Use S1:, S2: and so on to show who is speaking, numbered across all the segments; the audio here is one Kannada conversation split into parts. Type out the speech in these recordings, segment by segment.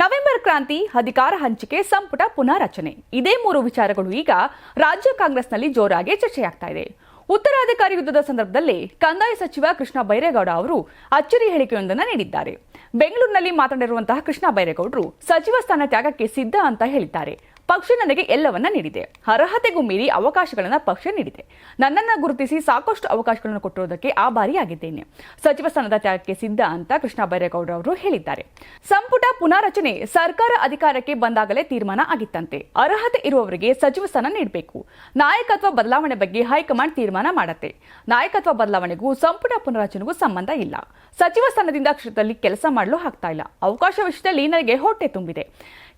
S1: ನವೆಂಬರ್ ಕ್ರಾಂತಿ ಅಧಿಕಾರ ಹಂಚಿಕೆ ಸಂಪುಟ ಪುನಾರಚನೆ. ಇದೇ ಮೂರು ವಿಚಾರಗಳು ಈಗ ರಾಜ್ಯ ಕಾಂಗ್ರೆಸ್ನಲ್ಲಿ ಜೋರಾಗಿ ಚರ್ಚೆಯಾಗ್ತಾ ಇದೆ. ಉತ್ತರಾಧಿಕಾರಿ ಯುದ್ಧದ ಸಂದರ್ಭದಲ್ಲಿ ಕಂದಾಯ ಸಚಿವ ಕೃಷ್ಣ ಬೈರೇಗೌಡ ಅವರು ಅಚ್ಚರಿ ಹೇಳಿಕೆಯೊಂದನ್ನು ನೀಡಿದ್ದಾರೆ. ಬೆಂಗಳೂರಿನಲ್ಲಿ ಮಾತನಾಡಿರುವಂತಹ ಕೃಷ್ಣ ಬೈರೇಗೌಡರು ಸಚಿವ ಸ್ಥಾನ ತ್ಯಾಗಕ್ಕೆ ಸಿದ್ಧ ಅಂತ ಹೇಳಿದ್ದಾರೆ. ಪಕ್ಷ ನನಗೆ ಎಲ್ಲವನ್ನ ನೀಡಿದೆ. ಅರ್ಹತೆಗೂ ಮೀರಿ ಅವಕಾಶಗಳನ್ನ ಪಕ್ಷ ನೀಡಿದೆ. ನನ್ನನ್ನ ಗುರುತಿಸಿ ಸಾಕಷ್ಟು ಅವಕಾಶಗಳನ್ನು ಕೊಟ್ಟಿರುವುದಕ್ಕೆ ಆಭಾರಿಯಾಗಿದ್ದೇನೆ. ಸಚಿವ ಸ್ಥಾನದ ತ್ಯಾಗಕ್ಕೆ ಸಿದ್ಧ ಅಂತ ಕೃಷ್ಣ ಬೈರೇಗೌಡ ಅವರು ಹೇಳಿದ್ದಾರೆ. ಸಂಪುಟ ಪುನಾರಚನೆ ಸರ್ಕಾರ ಅಧಿಕಾರಕ್ಕೆ ಬಂದಾಗಲೇ ತೀರ್ಮಾನ ಆಗಿತ್ತಂತೆ. ಅರ್ಹತೆ ಇರುವವರಿಗೆ ಸಚಿವ ಸ್ಥಾನ ನೀಡಬೇಕು. ನಾಯಕತ್ವ ಬದಲಾವಣೆ ಬಗ್ಗೆ ಹೈಕಮಾಂಡ್ ತೀರ್ಮಾನ ಮಾಡತ್ತೆ. ನಾಯಕತ್ವ ಬದಲಾವಣೆಗೂ ಸಂಪುಟ ಪುನಾರಚನೆಗೂ ಸಂಬಂಧ ಇಲ್ಲ. ಸಚಿವ ಸ್ಥಾನದಿಂದ ಕ್ಷೇತ್ರದಲ್ಲಿ ಕೆಲಸ ಮಾಡಲು ಆಗ್ತಾ ಇಲ್ಲ. ಅವಕಾಶ ವಿಷಯದಲ್ಲಿ ನನಗೆ ಹೊಟ್ಟೆ ತುಂಬಿದೆ.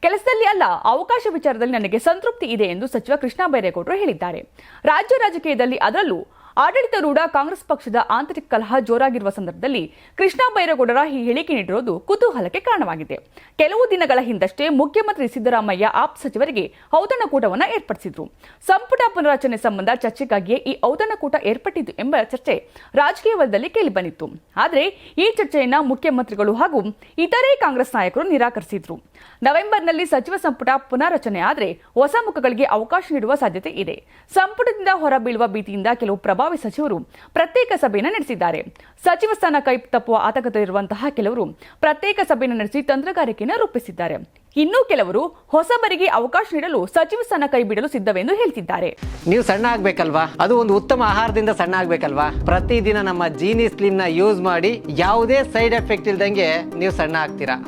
S1: ಕೆಲಸದಲ್ಲಿ ಅಲ್ಲ, ಅವಕಾಶ ವಿಚಾರದಲ್ಲಿ ನನಗೆ ಸಂತೃಪ್ತಿ ಇದೆ ಎಂದು ಸಚಿವ ಕೃಷ್ಣ ಬೈರೇಗೌಡರು ಹೇಳಿದ್ದಾರೆ. ರಾಜ್ಯ ರಾಜಕೀಯದಲ್ಲಿ ಅದರಲ್ಲೂ ಆಡಳಿತಾರೂಢ ಕಾಂಗ್ರೆಸ್ ಪಕ್ಷದ ಆಂತರಿಕ ಕಲಹ ಜೋರಾಗಿರುವ ಸಂದರ್ಭದಲ್ಲಿ ಕೃಷ್ಣ ಬೈರೇಗೌಡರ ಈ ಹೇಳಿಕೆ ನೀಡಿರುವುದು ಕುತೂಹಲಕ್ಕೆ ಕಾರಣವಾಗಿದೆ. ಕೆಲವು ದಿನಗಳ ಹಿಂದಷ್ಟೇ ಮುಖ್ಯಮಂತ್ರಿ ಸಿದ್ದರಾಮಯ್ಯ ಆಪ್ ಸಚಿವರಿಗೆ ಔತಣಕೂಟವನ್ನು ಏರ್ಪಡಿಸಿದ್ರು. ಸಂಪುಟ ಪುನರಚನೆ ಸಂಬಂಧ ಚರ್ಚೆಗಾಗಿಯೇ ಈ ಔತಣಕೂಟ ಏರ್ಪಟ್ಟಿದ್ದು ಎಂಬ ಚರ್ಚೆ ರಾಜಕೀಯ ವಲಯದಲ್ಲಿ ಕೇಳಿಬಂದಿತ್ತು ಆದರೆ ಈ ಚರ್ಚೆಯನ್ನು ಮುಖ್ಯಮಂತ್ರಿಗಳು ಹಾಗೂ ಇತರೆ ಕಾಂಗ್ರೆಸ್ ನಾಯಕರು ನಿರಾಕರಿಸಿದ್ರು. ನವೆಂಬರ್ನಲ್ಲಿ ಸಚಿವ ಸಂಪುಟ ಪುನಾರಚನೆ ಆದರೆ ಹೊಸ ಮುಖಗಳಿಗೆ ಅವಕಾಶ ನೀಡುವ ಸಾಧ್ಯತೆ ಇದೆ. ಸಂಪುಟದಿಂದ ಹೊರಬೀಳುವ ಭೀತಿಯಿಂದ ಕೆಲವು ಪ್ರಭಾವಿ ಸಚಿವರು ಪ್ರತ್ಯೇಕ ಸಭೆಯನ್ನು ನಡೆಸಿದ್ದಾರೆ. ಸಚಿವ ಸ್ಥಾನ ಕೈ ತಪ್ಪುವ ಆತಂಕದಲ್ಲಿರುವಂತಹ ಕೆಲವರು ಪ್ರತ್ಯೇಕ ಸಭೆಯನ್ನು ನಡೆಸಿ ತಂತ್ರಗಾರಿಕೆಯನ್ನು ರೂಪಿಸಿದ್ದಾರೆ. ಇನ್ನು ಕೆಲವರು ಹೊಸಬರಿಗೆ ಅವಕಾಶ ನೀಡಲು ಸಚಿವ ಸ್ಥಾನ ಕೈ ಬಿಡಲು ಸಿದ್ಧವೆಂದು ಹೇಳ್ತಿದ್ದಾರೆ.
S2: ನೀವು ಸಣ್ಣ ಆಗ್ಬೇಕಲ್ವಾ? ಅದು ಒಂದು ಉತ್ತಮ ಆಹಾರದಿಂದ ಸಣ್ಣ ಆಗ್ಬೇಕಲ್ವಾ? ಪ್ರತಿದಿನ ನಮ್ಮ ಜೀನಿ ಸ್ಲಿಮ್ನ ಯೂಸ್ ಮಾಡಿ ಯಾವುದೇ ಸೈಡ್ ಎಫೆಕ್ಟ್ ಇಲ್ದಂಗೆ ನೀವು ಸಣ್ಣ ಆಗ್ತೀರಾ?